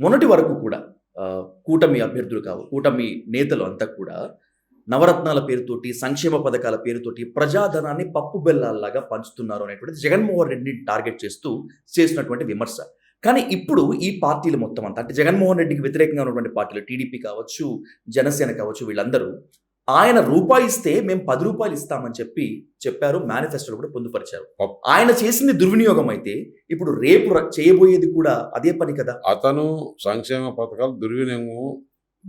మొన్నటి వరకు కూడా కూటమి అభ్యర్థులు కావు కూటమి నేతలు అంతా కూడా నవరత్నాల పేరుతోటి సంక్షేమ పథకాల పేరుతోటి ప్రజాధనాన్ని పప్పు బెల్లాల్లాగా పంచుతున్నారు అనేటువంటిది జగన్మోహన్ రెడ్డిని టార్గెట్ చేస్తూ చేసినటువంటి విమర్శ. కానీ ఇప్పుడు ఈ పార్టీలు మొత్తం అంతా అంటే జగన్మోహన్ రెడ్డికి వ్యతిరేకంగా ఉన్నటువంటి పార్టీలు టీడీపీ కావచ్చు జనసేన కావచ్చు వీళ్ళందరూ ఆయన రూపాయి ఇస్తే మేము పది రూపాయలు ఇస్తామని చెప్పి చెప్పారు మేనిఫెస్టోలో కూడా పొందుపరిచారు. ఆయన చేసింది దుర్వినియోగం అయితే ఇప్పుడు రేపు చేయబోయేది కూడా అదే పని కదా? అతను సంక్షేమ పథకాలు దుర్వినియోగం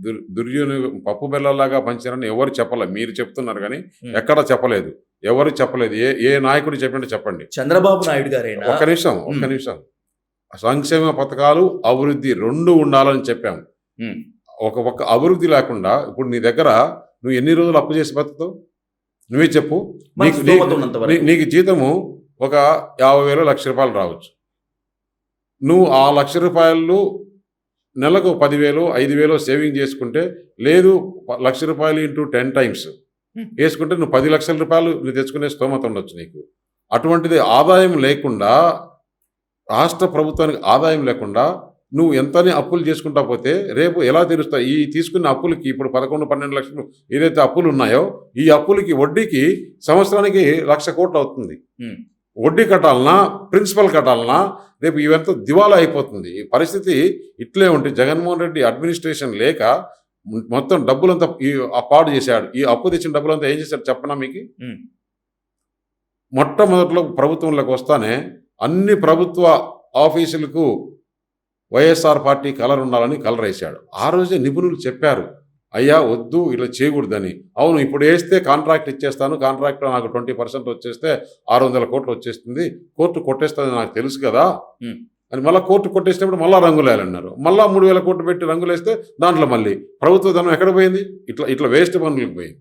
దుర్ దుర్వినియోగం పప్పు బెల్లలాగా పంచారని ఎవరు చెప్పలే. మీరు చెప్తున్నారు కానీ. ఎక్కడ చెప్పలేదు. ఎవరు చెప్పలేదు. ఏ ఏ నాయకుడు చెప్పండి చెప్పండి. చంద్రబాబు నాయుడు గారైనా? ఒక్క నిమిషం ఒక్క Hmm. నిమిషం. సంక్షేమ పథకాలు అభివృద్ధి రెండు ఉండాలని చెప్పాం. Hmm. ఒక ఒక్క అభివృద్ధి లేకుండా ఇప్పుడు నీ దగ్గర నువ్వు ఎన్ని రోజులు అప్పు చేసి బతుకుతావు? నువ్వే చెప్పు. నీకు- నీకు జీతము ఒక యాభై వేలు లక్ష రూపాయలు రావచ్చు. నువ్వు ఆ లక్ష రూపాయలు నెలకు పదివేలు ఐదు వేలు సేవింగ్ చేసుకుంటే లేదు ప- లక్ష రూపాయలు ఇంటూ టెన్ టైమ్స్. వేసుకుంటే నువ్వు పది లక్షల రూపాయలు నువ్వు తెచ్చుకునే స్తోమత ఉండొచ్చు నీకు. అటువంటిది ఆదాయం లేకుండా రాష్ట్ర ప్రభుత్వానికి ఆదాయం లేకుండా నువ్వు ఎంతని అప్పులు చేసుకుంటా పోతే రేపు ఎలా తీరుస్తావు? ఈ తీసుకున్న అప్పులకి ఇప్పుడు పదకొండు పన్నెండు లక్షలు ఏదైతే అప్పులు ఉన్నాయో ఈ అప్పులకి వడ్డీకి సంవత్సరానికి లక్ష కోట్లు అవుతుంది. వడ్డీ కట్టాలన్నా ప్రిన్సిపల్ కట్టాలన్నా రేపు ఇవంతా దివాలా అయిపోతుంది. ఈ పరిస్థితి ఇట్లే ఉంటే జగన్మోహన్ రెడ్డి అడ్మినిస్ట్రేషన్ లేక మొత్తం డబ్బులంతా ఈ పాడు చేశాడు. ఈ అప్పు తెచ్చిన డబ్బులంతా ఏం చేశాడు చెప్పనా మీకు. మొట్టమొదట్లో ప్రభుత్వంలోకి వస్తానే అన్ని ప్రభుత్వ ఆఫీసులకు వైఎస్ఆర్ పార్టీ కలర్ ఉండాలని కలర్ వేశాడు. ఆ రోజే నిపుణులు చెప్పారు అయ్యా వద్దు ఇలా చేయకూడదని. అవును ఇప్పుడు వేస్తే కాంట్రాక్ట్ ఇచ్చేస్తాను కాంట్రాక్ట్లో నాకు ట్వంటీ పర్సెంట్ వచ్చేస్తే ఆరు వందల కోట్లు వచ్చేస్తుంది కోర్టు కొట్టేస్తుంది నాకు తెలుసు కదా. అని మళ్ళీ కోర్టు కొట్టేసినప్పుడు మళ్ళీ రంగులు వేయాలన్నారు మళ్ళీ మూడు వేల కోట్లు పెట్టి రంగులు వేస్తే దాంట్లో మళ్ళీ ప్రభుత్వ ధనం ఎక్కడ పోయింది? ఇట్లా ఇట్లా వేస్ట్ పనులకు పోయింది.